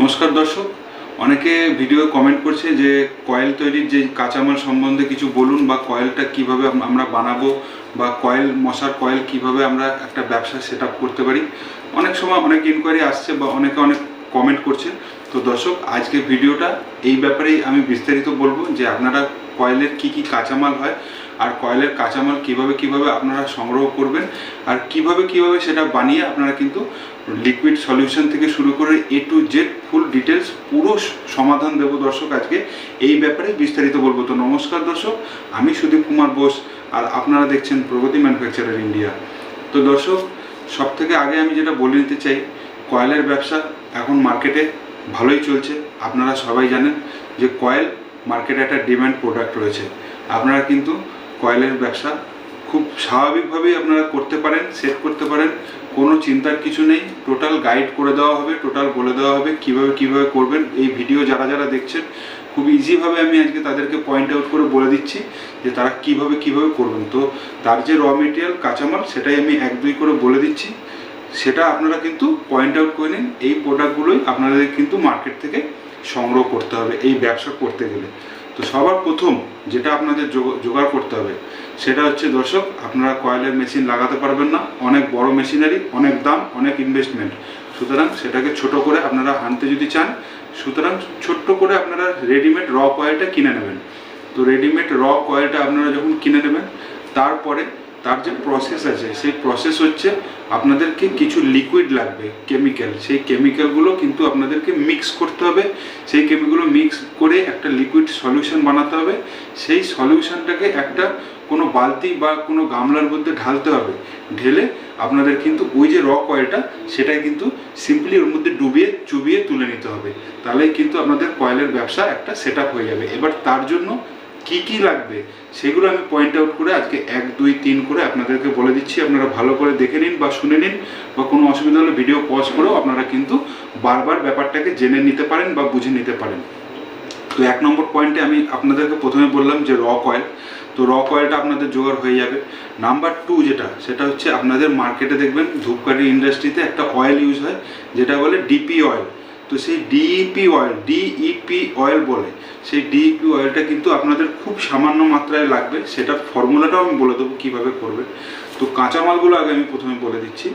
নমস্কার দর্শক। অনেকে ভিডিও কমেন্ট করছে যে কয়েল তৈরির যে কাঁচামাল সম্বন্ধে কিছু বলুন বা কয়েলটা কীভাবে আমরা বানাবো বা কয়েল মশার কয়েল কীভাবে আমরা একটা ব্যবসা সেট করতে পারি। অনেক সময় অনেক ইনকোয়ারি আসছে বা অনেকে অনেক কমেন্ট করছে। তো দর্শক আজকে ভিডিওটা এই ব্যাপারেই আমি বিস্তারিত বলব যে আপনারা কয়েলের কি কি কাঁচামাল হয় আর কয়েলের কাঁচামাল কীভাবে কীভাবে আপনারা সংগ্রহ করবেন আর কীভাবে কীভাবে সেটা বানিয়ে আপনারা কিন্তু লিকুইড সলিউশন থেকে শুরু করে A to Z full details পুরো সমাধান দেবো দর্শক আজকে। এই ব্যাপারে বিস্তারিত বলব। তো নমস্কার দর্শক, আমি সুদীপ কুমার বোস আর আপনারা দেখছেন প্রগতি ম্যানুফ্যাকচারার ইন্ডিয়া। তো দর্শক সব থেকে আগে আমি যেটা বলে নিতে চাই, কয়েলের ব্যবসা এখন মার্কেটে ভালোই চলছে। আপনারা সবাই জানেন যে কয়েল মার্কেটে একটা ডিম্যান্ড প্রোডাক্ট রয়েছে। আপনারা কিন্তু কয়েলের ব্যবসা খুব স্বাভাবিকভাবেই আপনারা করতে পারেন সেট করতে পারেন। কোনো চিন্তার কিছু নেই। টোটাল গাইড করে দেওয়া হবে টোটাল বলে দেওয়া হবে কীভাবে কীভাবে করবেন। এই ভিডিও যারা যারা দেখছেন, খুব ইজিভাবে আমি আজকে তাদেরকে পয়েন্ট আউট করে বলে দিচ্ছি যে তারা কীভাবে কীভাবে করবেন। তো তার যে র মেটেরিয়াল কাঁচামাল, সেটাই আমি এক, দুই করে বলে দিচ্ছি। সেটা আপনারা কিন্তু পয়েন্ট আউট করে নিন। এই প্রোডাক্টগুলোই আপনাদের কিন্তু মার্কেট থেকে সংগ্রহ করতে হবে, এই ব্যবসা করতে গেলে। তো সবার প্রথম যেটা আপনাদের জোগাড় করতে হবে, সেটা হচ্ছে দর্শক, আপনারা কয়েলের মেশিন লাগাতে পারবেন না, অনেক বড় মেশিনারি অনেক দাম, অনেক ইনভেস্টমেন্ট সুতরাং সেটাকে ছোট করে আপনারা আনতে যদি চান, সুতরাং ছোট্ট করে আপনারা রেডিমেড র কয়েলটা কিনে নেবেন। তো রেডিমেড র কয়েলটা আপনারা যখন কিনে নেবেন, তারপরে তার যে প্রসেস আছে, সেই প্রসেস হচ্ছে আপনাদেরকে কিছু লিকুইড লাগবে কেমিক্যাল সেই কেমিক্যালগুলো কিন্তু আপনাদেরকে মিক্স করতে হবে। সেই কেমিক্যালগুলো মিক্স করে একটা লিকুইড সলিউশন বানাতে হবে। সেই সলিউশনটাকে একটা কোনো বালতি বা কোনো গামলার মধ্যে ঢালতে হবে। ঢেলে আপনাদের কিন্তু ওই যে র কয়েলটা সেটাই কিন্তু সিম্পলি ওর মধ্যে ডুবিয়ে, চুবিয়ে তুলে নিতে হবে। তাহলেই কিন্তু আপনাদের কয়েলের ব্যবসা একটা সেট হয়ে যাবে। এবার তার জন্য কি কি লাগবে? সেগুলো আমি পয়েন্ট আউট করে আজকে এক, দুই, তিন করে আপনাদেরকে বলে দিচ্ছি। আপনারা ভালো করে দেখে নিন বা শুনে নিন বা কোনো অসুবিধা হলে ভিডিও পজ করেও আপনারা কিন্তু বারবার ব্যাপারটাকে জেনে নিতে পারেন বা বুঝে নিতে পারেন। তো এক নম্বর পয়েন্টে আমি আপনাদেরকে প্রথমে বললাম যে র কয়েল তো র কয়েলটা আপনাদের জোগাড় হয়ে যাবে। নাম্বার টু যেটা, সেটা হচ্ছে আপনাদের মার্কেটে দেখবেন ধূপকাঠি ইন্ডাস্ট্রিতে একটা অয়েল ইউজ হয়, যেটা বলে ডিপি অয়েল তো সেই ডিইপি অয়েল ডিইপি অয়েল বলে। সেই ডিইপি অয়েলটা কিন্তু আপনাদের খুব সামান্য মাত্রায় লাগবে। সেটার ফর্মুলাটাও আমি বলে দেবো কীভাবে করবে। তো কাঁচামালগুলো আগে আমি প্রথমে বলে দিচ্ছি।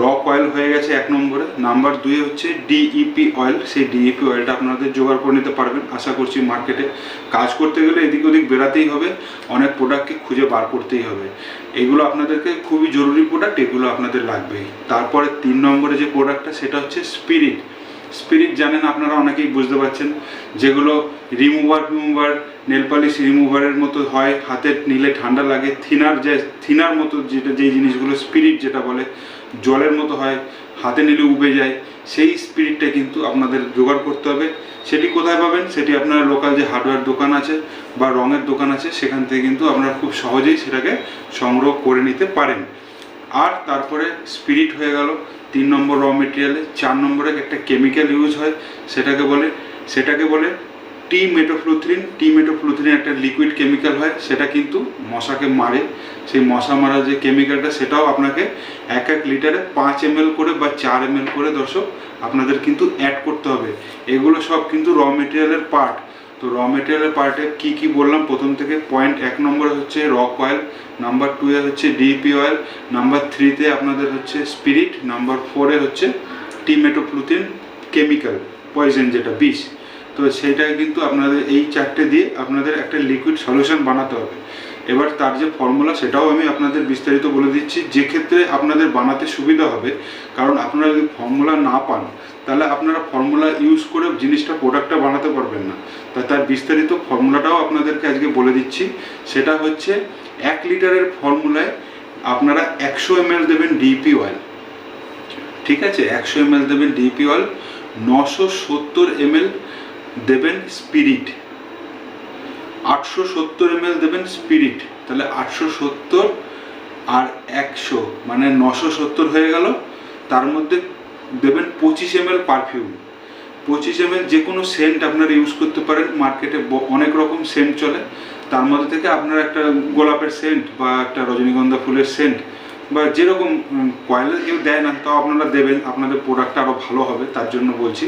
রক অয়েল হয়ে গেছে এক নম্বরে। নাম্বার দুই হচ্ছে ডিইপি অয়েল সেই ডিইপি অয়েলটা আপনাদের জোগাড় করে নিতে পারবেন। আশা করছি মার্কেটে কাজ করতে গেলে এদিক ওদিক বেরাতেই হবে। অনেক প্রোডাক্টকে খুঁজে বার করতেই হবে। এগুলো আপনাদেরকে খুবই জরুরি প্রোডাক্ট এগুলো আপনাদের লাগবেই। তারপরে তিন নম্বরে যে প্রোডাক্টটা সেটা হচ্ছে স্পিরিট স্পিরিট জানেন, আপনারা অনেকেই বুঝতে পারছেন। যেগুলো রিমুভার রিমুভার নেল পালিশ রিমুভারের মতো হয়, হাতে নিলে ঠান্ডা লাগে, থিনার যে, থিনার মতো যেটা, যেই জিনিসগুলো স্পিরিট যেটা বলে, জলের মতো হয়, হাতে নিলে উবে যায়, সেই স্পিরিটটা কিন্তু আপনাদের জোগাড় করতে হবে। সেটি কোথায় পাবেন? সেটি আপনারা লোকাল যে হার্ডওয়্যার দোকান আছে বা রঙের দোকান আছে, সেখান থেকে কিন্তু আপনারা খুব সহজেই সেটাকে সংগ্রহ করে নিতে পারেন। আর তারপরে স্পিরিট হয়ে গেল, তিন নম্বর র মেটেরিয়ালে চার নম্বরে একটা কেমিক্যাল ইউজ হয়, সেটাকে বলে সেটাকে বলে টি মেটোফ্লুথ্রিন টি মেটোফ্লুথ্রিন একটা লিকুইড কেমিক্যাল হয়, সেটা কিন্তু মশাকে মারে। সেই মশা মারা যে কেমিক্যালটা সেটাও আপনাকে এক এক লিটারে পাঁচ এম করে বা চার এম করে দর্শক, আপনাদের কিন্তু অ্যাড করতে হবে। এগুলো সব কিন্তু র মেটেরিয়ালের পার্ট তো র মেটেরিয়ালের পার্টে কি কি বললাম? প্রথম থেকে পয়েন্ট এক নম্বরে হচ্ছে রক অয়েল নাম্বার টুয়ে হচ্ছে ডিপি অয়েল নাম্বার থ্রিতে আপনাদের হচ্ছে স্পিরিট নাম্বার ফোরে হচ্ছে টিমেটোপ্লুথিন কেমিক্যাল পয়জন যেটা বিষ। তো সেটা কিন্তু আপনাদের এই চারটে দিয়ে আপনাদের একটা লিকুইড সলিউশন বানাতে হবে। এবার তার যে ফর্মুলা সেটাও আমি আপনাদের বিস্তারিত বলে দিচ্ছি। যে ক্ষেত্রে আপনাদের বানাতে সুবিধা হবে, কারণ আপনারা যদি ফর্মুলা না পান, তাহলে আপনারা ফর্মুলা ইউজ করে জিনিসটা প্রোডাক্টটা বানাতে পারবেন না। তা তার বিস্তারিত ফর্মুলাটাও আপনাদেরকে আজকে বলে দিচ্ছি। সেটা হচ্ছে এক লিটারের ফর্মুলায় আপনারা একশো এম দেবেন ডিপি অয়েল ঠিক আছে? একশো এম দেবেন ডিপি অয়েল নশো সত্তর এম দেবেন স্পিরিট আটশো সত্তর এম দেবেন স্পিরিট তাহলে আটশো সত্তর আর একশো মানে নশো সত্তর হয়ে গেল। তার মধ্যে দেবেন পঁচিশ এম পারফিউম পঁচিশ এম যে কোনো সেন্ট আপনারা ইউজ করতে পারেন। মার্কেটে অনেক রকম সেন্ট চলে। তার মধ্যে থেকে আপনারা একটা গোলাপের সেন্ট বা একটা রজনীগন্ধা ফুলের সেন্ট বা যেরকম কয়েলে কেউ দেয় না, তাও আপনারা দেবেন। আপনাদের প্রোডাক্টটা আরও ভালো হবে, তার জন্য বলছি।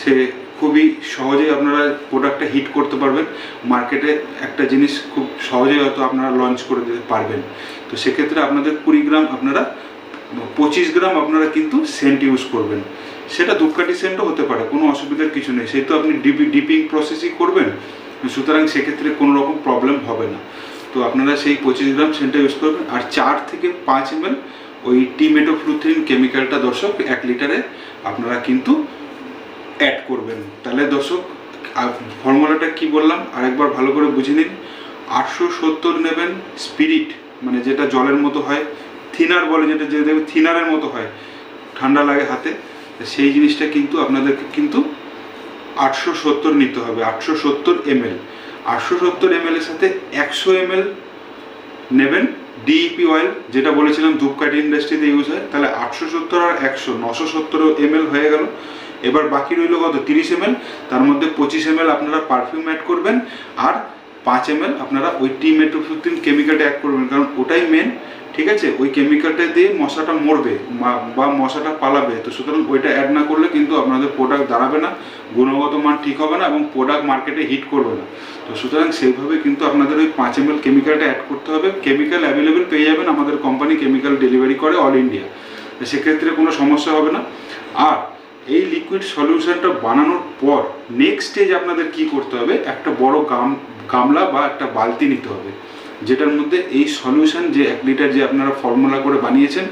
সে খুবই সহজেই আপনারা প্রোডাক্টটা হিট করতে পারবেন। মার্কেটে একটা জিনিস খুব সহজেই হয়তো আপনারা লঞ্চ করে দিতে পারবেন। তো সেক্ষেত্রে আপনাদের কুড়ি গ্রাম আপনারা, পঁচিশ গ্রাম আপনারা কিন্তু সেন্ট ইউজ করবেন। সেটা ধূপকাঠি সেন্টও হতে পারে, কোনো অসুবিধার কিছু নেই। সেহেতু আপনি ডিপি ডিপিং প্রসেসই করবেন, সুতরাং সেক্ষেত্রে কোনো রকম প্রবলেম হবে না। তো আপনারা সেই পঁচিশ গ্রাম সেন্টটা ইউজ করবেন। আর চার থেকে পাঁচ এম ওই টিমেটোফ্লুথিন কেমিক্যালটা দর্শক, এক লিটারে আপনারা কিন্তু অ্যাড করবেন। তাহলে দর্শক ফর্মুলাটা কি বললাম? আরেকবার ভালো করে বুঝে নিন। আটশো সত্তর নেবেন স্পিরিট মানে যেটা জলের মতো হয়। থিনার বলে যেটা, যে দেখবেন থিনারের মতো হয়। ঠান্ডা লাগে হাতে। সেই জিনিসটা কিন্তু আপনাদেরকে কিন্তু আটশো সত্তর নিতে হবে। আটশো সত্তর এমএল আটশো সত্তর এমএল এর সাথে একশো এমএল নেবেন ডিইপি অয়েল যেটা বলেছিলাম ধূপকাঠি ইন্ডাস্ট্রিতে ইউজ হয়। তাহলে আটশো সত্তর আর একশো, নশো সত্তর এমএল হয়ে গেল। এবার বাকি রইল কত? তিরিশ এমএল। তার মধ্যে পঁচিশ এমএল আপনারা পারফিউম অ্যাড করবেন আর পাঁচ এমএল আপনারা ওই টি মেট্রোফিউটিন কেমিক্যালটা অ্যাড করবেন। কারণ ওটাই মেন ঠিক আছে? ওই কেমিক্যালটা দিয়ে মশাটা মরবে বা মশাটা পালাবে। তো সুতরাং ওইটা অ্যাড না করলে কিন্তু আপনাদের প্রোডাক্ট দাঁড়াবে না, গুণগত মান ঠিক হবে না এবং প্রোডাক্ট মার্কেটে হিট করবে না। তো সুতরাং সেইভাবে কিন্তু আপনাদের ওই পাঁচ এম কেমিক্যালটা অ্যাড করতে হবে। কেমিক্যাল অ্যাভেলেবেল পেয়ে যাবেন আমাদের কোম্পানি কেমিক্যাল ডেলিভারি করে অল ইন্ডিয়া সেক্ষেত্রে কোনো সমস্যা হবে না। আর এই লিকুইড সলিউশনটা বানানোর পর নেক্সট স্টেজ আপনাদের কি করতে হবে? একটা বড় গাম, গামলা বা একটা বালতি নিতে হবে। যেটার মধ্যে এই সলিউশন যে এক লিটার যে আপনারা ফর্মুলা করে বানিয়েছেন,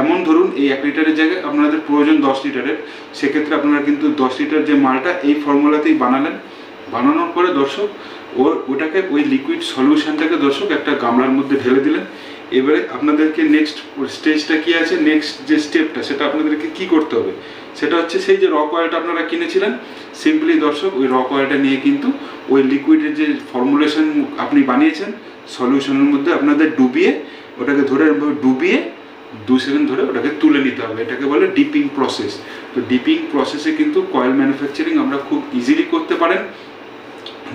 এমন ধরুন এই এক লিটারের জায়গায় আপনাদের প্রয়োজন দশ লিটারের সেক্ষেত্রে আপনারা কিন্তু দশ লিটার যে মালটা এই ফর্মুলাতেই বানালেন। বানানোর পরে দর্শক ও ওটাকে ওই লিকুইড সলিউশনটাকে দর্শক একটা গামলার মধ্যে ঢেলে দিলেন। এবারে আপনাদেরকে নেক্সট স্টেজটা কি আছে? নেক্সট যে স্টেপটা সেটা আপনাদেরকে কি করতে হবে? সেটা হচ্ছে সেই যে রক অয়েলটা আপনারা কিনেছিলেন সিম্পলি দর্শক, ওই রক অয়েলটা নিয়ে কিন্তু ওই লিকুইডের যে ফর্মুলেশন আপনি বানিয়েছেন সলিউশনের মধ্যে আপনাদের ডুবিয়ে ওটাকে ধরে ডুবিয়ে দু সেকেন্ড ধরে ওটাকে তুলে নিতে হবে। এটাকে বলে ডিপিং প্রসেস তো ডিপিং প্রসেসে কিন্তু কয়েল ম্যানুফ্যাকচারিং আমরা খুব ইজিলি করতে পারেন।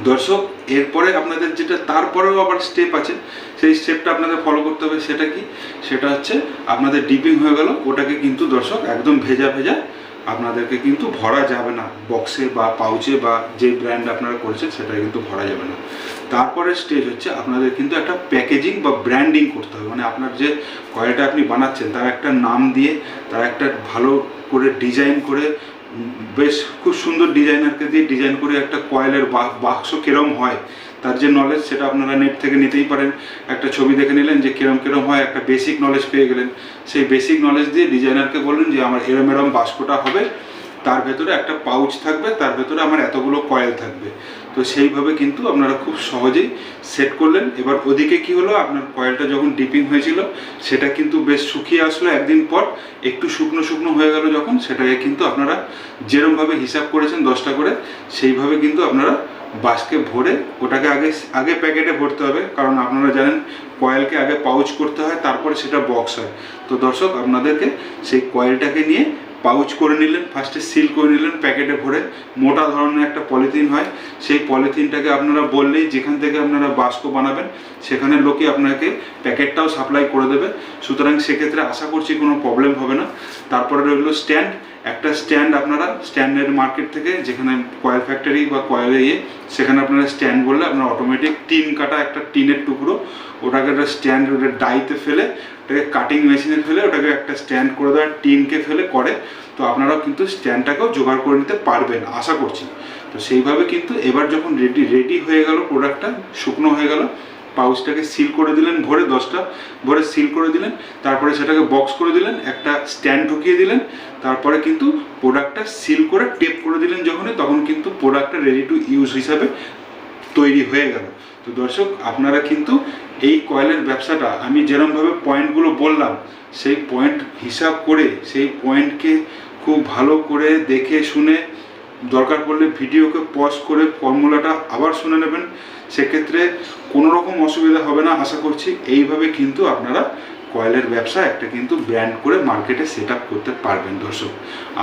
দর্শক, এরপরে আপনাদের যেটা, তারপরেও আবার স্টেপ আছে। সেই স্টেপটা আপনাদের ফলো করতে হবে, সেটা কি? সেটা হচ্ছে আপনাদের ডিপিং হয়ে গেল, ওটাকে কিন্তু দর্শক একদম ভেজা ভেজা আপনাদেরকে কিন্তু ভরা যাবে না। বক্সে বা পাউচে বা যে ব্র্যান্ড আপনারা করেছেন সেটা কিন্তু ভরা যাবে না। তারপরে স্টেজ হচ্ছে আপনাদের কিন্তু একটা প্যাকেজিং বা ব্র্যান্ডিং করতে হবে। মানে আপনার যে কয়েলটা আপনি বানাচ্ছেন, তার একটা নাম দিয়ে, তার একটা ভালো করে ডিজাইন করে বেশ খুব সুন্দর ডিজাইনারকে দিয়ে ডিজাইন করে একটা কয়েলের বাক্স কেরম হয় তার যে নলেজ সেটা আপনারা নেট থেকে নিতেই পারেন। একটা ছবি দেখে নিলেন যে কিরম কিরম হয়, একটা বেসিক নলেজ পেয়ে গেলেন। সেই বেসিক নলেজ দিয়ে ডিজাইনারকে বললেন যে, আমার এরম এরম বাস্কটা হবে, তার ভেতরে একটা পাউচ থাকবে, তার ভেতরে আমার এতগুলো কয়েল থাকবে। তো সেইভাবে কিন্তু আপনারা খুব সহজেই সেট করলেন। এবার ওদিকে কি হলো? আপনার কয়েলটা যখন ডিপিং হয়েছিল, সেটা কিন্তু বেশ শুকিয়ে আসলো একদিন পর। একটু শুকনো শুকনো হয়ে গেল যখন, সেটাকে কিন্তু আপনারা যেরমভাবে হিসাব করেছেন দশটা করে, সেইভাবে কিন্তু আপনারা বাসকে ভরে ওটাকে আগে আগে প্যাকেটে ভরতে হবে। কারণ আপনারা জানেন, কয়েলকে আগে পাউচ করতে হয়, তারপরে সেটা বক্স হয়। তো দর্শক, আপনাদেরকে সেই কয়েলটাকে নিয়ে পাউচ করে নিলেন ফার্স্টে সিল করে নিলেন প্যাকেটে ভরে মোটা ধরনের একটা পলিথিন হয়। সেই পলিথিনটাকে আপনারা বললেই যেখান থেকে আপনারা বাস্ক বানাবেন, সেখানে লোকে আপনাকে প্যাকেটটাও সাপ্লাই করে দেবে। সুতরাং সেক্ষেত্রে আশা করছি কোনো প্রবলেম হবে না। তারপরে রইল স্ট্যান্ড একটা স্ট্যান্ড আপনারা স্ট্যান্ডের মার্কেট থেকে যেখানে কয়েল ফ্যাক্টরি বা কয়েল ইয়ে সেখানে আপনারা স্ট্যান্ড বললে আপনারা অটোমেটিক টিন কাটা একটা টিনের টুকরো, ওটাকে একটা স্ট্যান্ড ওটা ডাইতে ফেলে, ওটাকে কাটিং মেশিনে ফেলে, ওটাকে একটা স্ট্যান্ড করে দেওয়া টিনকে ফেলে করে, তো আপনারাও কিন্তু স্ট্যান্ডটাকেও জোগাড় করে নিতে পারবেন, আশা করছি। তো সেইভাবে কিন্তু এবার যখন রেডি রেডি হয়ে গেল প্রোডাক্টটা শুকনো হয়ে গেল পাউচটাকে সিল করে দিলেন ভরে দশটা, ভরে সিল করে দিলেন, তারপরে সেটাকে বক্স করে দিলেন, একটা স্ট্যান্ড ঢুকিয়ে দিলেন, তারপরে কিন্তু প্রোডাক্টটা সিল করে টেপ করে দিলেন যখনই, তখন কিন্তু প্রোডাক্টটা রেডি টু ইউজ হিসাবে তৈরি হয়ে গেল। তো দর্শক, আপনারা কিন্তু এই কয়েলের ব্যবসাটা, আমি যেরমভাবে পয়েন্টগুলো বললাম, সেই পয়েন্ট হিসাব করে, সেই পয়েন্টকে খুব ভালো করে দেখে শুনে দরকার পড়লে ভিডিওকে পজ করে ফর্মুলাটা আবার শুনে নেবেন। সেক্ষেত্রে কোনোরকম অসুবিধা হবে না আশা করছি। এইভাবে কিন্তু আপনারা কয়েলের ব্যবসা একটা কিন্তু ব্র্যান্ড করে মার্কেটে সেট করতে পারবেন দর্শক।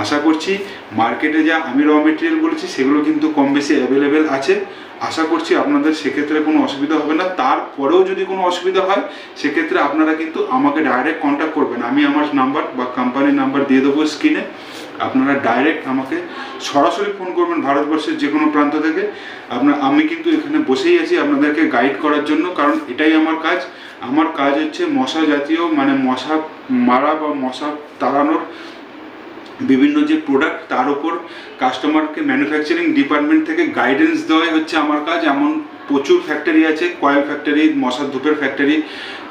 আশা করছি মার্কেটে যা আমি র মেটেরিয়াল বলেছি সেগুলো কিন্তু কম বেশি অ্যাভেলেবেল আছে। আশা করছি আপনাদের সেক্ষেত্রে কোনো অসুবিধা হবে না। তারপরেও যদি কোনো অসুবিধা হয়, সেক্ষেত্রে আপনারা কিন্তু আমাকে ডাইরেক্ট কন্ট্যাক্ট করবেন। আমি আমার নাম্বার বা কোম্পানির নাম্বার দিয়ে দেবো স্ক্রিনে আপনারা ডাইরেক্ট আমাকে সরাসরি ফোন করবেন ভারতবর্ষের যে কোনো প্রান্ত থেকে। আপনার, আমি কিন্তু এখানে বসেই আছি আপনাদেরকে গাইড করার জন্য, কারণ এটাই আমার কাজ। আমার কাজ হচ্ছে মশা জাতীয় মানে মশা মারা বা মশা তাড়ানোর বিভিন্ন যে প্রোডাক্ট তার উপর কাস্টমারকে ম্যানুফ্যাকচারিং ডিপার্টমেন্ট থেকে গাইডেন্স দেওয়াই হচ্ছে আমার কাজ। এমন প্রচুর ফ্যাক্টরি আছে, কয়েল ফ্যাক্টরি মশার ধূপের ফ্যাক্টরি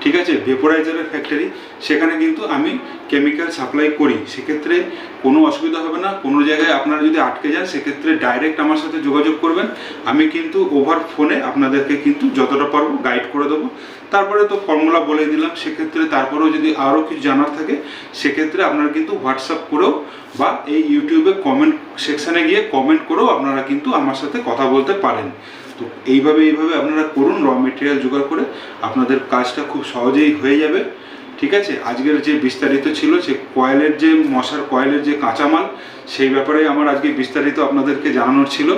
ঠিক আছে? ভেপোরাইজারের ফ্যাক্টরি সেখানে কিন্তু আমি কেমিক্যাল সাপ্লাই করি। সেক্ষেত্রে কোনো অসুবিধা হবে না। কোনো জায়গায় আপনারা যদি আটকে যান, সেক্ষেত্রে ডাইরেক্ট আমার সাথে যোগাযোগ করবেন। আমি কিন্তু ওভার ফোনে আপনাদেরকে কিন্তু যতটা পারব গাইড করে দেবো। তারপরে তো ফর্মুলা বলে দিলাম। সেক্ষেত্রে তারপরেও যদি আরও কিছু জানার থাকে, সেক্ষেত্রে আপনারা কিন্তু হোয়াটসঅ্যাপ করেও বা এই ইউটিউবে কমেন্ট সেকশানে গিয়ে কমেন্ট করেও আপনারা কিন্তু আমার সাথে কথা বলতে পারেন। তো এইভাবে এইভাবে আপনারা করুন র মেটেরিয়াল জোগাড় করে আপনাদের কাজটা খুব সহজেই হয়ে যাবে, ঠিক আছে? আজকের যে বিস্তারিত ছিল সে কয়েলের যে মশার, কয়েলের যে কাঁচামাল, সেই ব্যাপারে আমার আজকে বিস্তারিত আপনাদেরকে জানানোর ছিল।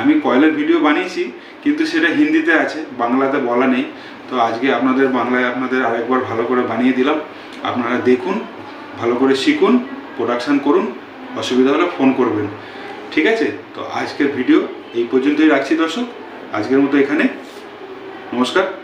আমি কয়েলের ভিডিও বানিয়েছি, কিন্তু সেটা হিন্দিতে আছে, বাংলাতে বলা নেই। তো আজকে আপনাদের বাংলায় আপনাদের আরেকবার ভালো করে বানিয়ে দিলাম। আপনারা দেখুন, ভালো করে শিখুন প্রোডাকশান করুন, অসুবিধা হলে ফোন করবেন, ঠিক আছে? তো আজকের ভিডিও এই পর্যন্তই রাখছি দর্শক। আজকের মতো এখানে। নমস্কার।